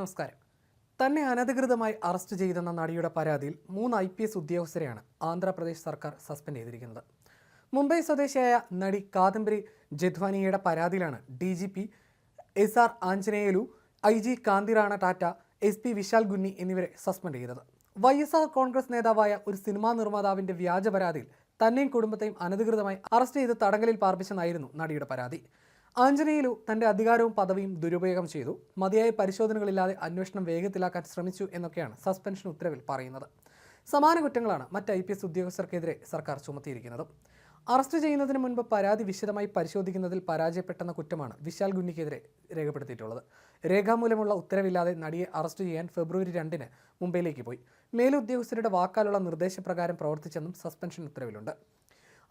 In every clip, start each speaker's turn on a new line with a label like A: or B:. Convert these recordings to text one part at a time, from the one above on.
A: നമസ്കാരം. തന്നെ അനധികൃതമായി അറസ്റ്റ് ചെയ്തെന്ന നടിയുടെ പരാതിയിൽ മൂന്ന് ഐ പി എസ് ഉദ്യോഗസ്ഥരെയാണ് ആന്ധ്രാപ്രദേശ് സർക്കാർ സസ്പെൻഡ് ചെയ്തിരിക്കുന്നത്. മുംബൈ സ്വദേശിയായ നടി കാദംബരി ജധ്വാനിയുടെ പരാതിയിലാണ് D G P S R Anjaneyulu I G Kanthirana Tata S P Vishal Gunni എന്നിവരെ സസ്പെൻഡ് ചെയ്തത്. വൈ എസ് ആർ കോൺഗ്രസ് നേതാവായ ഒരു സിനിമാ നിർമ്മാതാവിന്റെ വ്യാജ പരാതിയിൽ തന്നെയും കുടുംബത്തെയും അനധികൃതമായി അറസ്റ്റ് ചെയ്ത് തടങ്കലിൽ പാർപ്പിച്ചെന്നായിരുന്നു നടിയുടെ പരാതി. ആഞ്ജനേയലു തന്റെ അധികാരവും പദവിയും ദുരുപയോഗം ചെയ്തു. മതിയായ പരിശോധനകളില്ലാതെ അന്വേഷണം വേഗത്തിലാക്കാൻ ശ്രമിച്ചു എന്നൊക്കെയാണ് സസ്പെൻഷൻ ഉത്തരവിൽ പറയുന്നത്. സമാന കുറ്റങ്ങളാണ് മറ്റ് ഐ പി എസ് ഉദ്യോഗസ്ഥർക്കെതിരെ സർക്കാർ ചുമത്തിയിരിക്കുന്നത്. അറസ്റ്റ് ചെയ്യുന്നതിന് മുൻപ് പരാതി വിശദമായി പരിശോധിക്കുന്നതിൽ പരാജയപ്പെട്ടെന്ന കുറ്റമാണ് വിശാൽ ഗുന്നിക്കെതിരെ രേഖപ്പെടുത്തിയിട്ടുള്ളത്. രേഖാമൂലമുള്ള ഉത്തരവില്ലാതെ നടിയെ അറസ്റ്റ് ചെയ്യാൻ ഫെബ്രുവരി രണ്ടിന് മുംബൈയിലേക്ക് പോയി. മേലുദ്യോഗസ്ഥരുടെ വാക്കാലുള്ള നിർദ്ദേശപ്രകാരം പ്രവർത്തിച്ചെന്നും സസ്പെൻഷൻ ഉത്തരവിലുണ്ട്.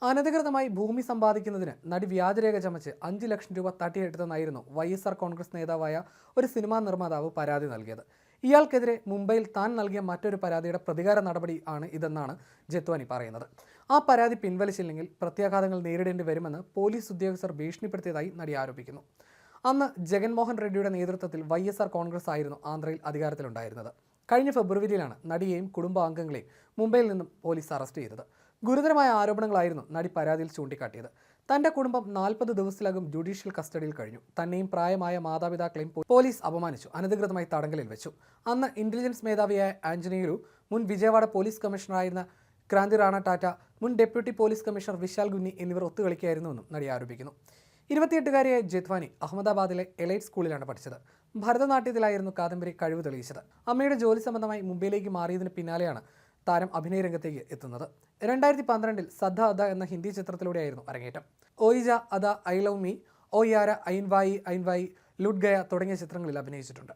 A: അനധികൃതമായി ഭൂമി സമ്പാദിക്കുന്നതിന് നടി വ്യാജരേഖ ചമച്ച് അഞ്ച് ലക്ഷം രൂപ തട്ടിയെടുത്തെന്നായിരുന്നു വൈ എസ് ആർ കോൺഗ്രസ് നേതാവായ ഒരു സിനിമാ നിർമ്മാതാവ് പരാതി നൽകിയത്. ഇയാൾക്കെതിരെ മുംബൈയിൽ താൻ നൽകിയ മറ്റൊരു പരാതിയുടെ പ്രതികാര നടപടി ആണ് ഇതെന്നാണ് ജത്വാനി പറയുന്നത്. ആ പരാതി പിൻവലിച്ചില്ലെങ്കിൽ പ്രത്യാഘാതങ്ങൾ നേരിടേണ്ടി വരുമെന്ന് പോലീസ് ഉദ്യോഗസ്ഥർ ഭീഷണിപ്പെടുത്തിയതായി നടി ആരോപിക്കുന്നു. അന്ന് ജഗൻമോഹൻ റെഡ്ഡിയുടെ നേതൃത്വത്തിൽ വൈ എസ് ആർ കോൺഗ്രസ് ആയിരുന്നു ആന്ധ്രയിൽ അധികാരത്തിലുണ്ടായിരുന്നത്. കഴിഞ്ഞ ഫെബ്രുവരിയിലാണ് നടിയെയും കുടുംബാംഗങ്ങളെയും മുംബൈയിൽ നിന്നും പോലീസ് അറസ്റ്റ് ചെയ്തത്. ഗുരുതരമായ ആരോപണങ്ങളായിരുന്നു നടി പരാതിയിൽ ചൂണ്ടിക്കാട്ടിയത്. തന്റെ കുടുംബം നാൽപ്പത് ദിവസത്തിലകം ജുഡീഷ്യൽ കസ്റ്റഡിയിൽ കഴിഞ്ഞു. തന്നെയും പ്രായമായ മാതാപിതാക്കളെയും പോലീസ് അപമാനിച്ചു. അനധികൃതമായി തടങ്കലിൽ വെച്ചു. അന്ന് ഇന്റലിജൻസ് മേധാവിയായ ആന്റണിയു മുൻ വിജയവാഡ പോലീസ് കമ്മീഷണറായിരുന്ന ക്രാന്തി റാണ ടാറ്റ മുൻ deputy police commissioner Vishal Gunni എന്നിവർ ഒത്തുകളിക്കുകയായിരുന്നുവെന്നും നടി ആരോപിക്കുന്നു. ഇരുപത്തിയെട്ടുകാരിയായ ജെത്വാനി അഹമ്മദാബാദിലെ എലൈറ്റ് സ്കൂളിലാണ് പഠിച്ചത്. ഭരതനാട്യത്തിലായിരുന്നു കാദംബരി കഴിവ് തെളിയിച്ചത്. അമ്മയുടെ ജോലി സംബന്ധമായി മുംബൈയിലേക്ക് മാറിയതിന് പിന്നാലെയാണ് താരം അഭിനയ രംഗത്തേക്ക് എത്തുന്നത്. രണ്ടായിരത്തി പന്ത്രണ്ടിൽ സദ അദ എന്ന ഹിന്ദി ചിത്രത്തിലൂടെയായിരുന്നു അരങ്ങേറ്റം. ഓയിജ അദ ഐ ലവ് മീ ഓയാര യാര ഐൻവായി ഐൻവായി ലുഡ്ഗയ തുടങ്ങിയ ചിത്രങ്ങളിൽ അഭിനയിച്ചിട്ടുണ്ട്.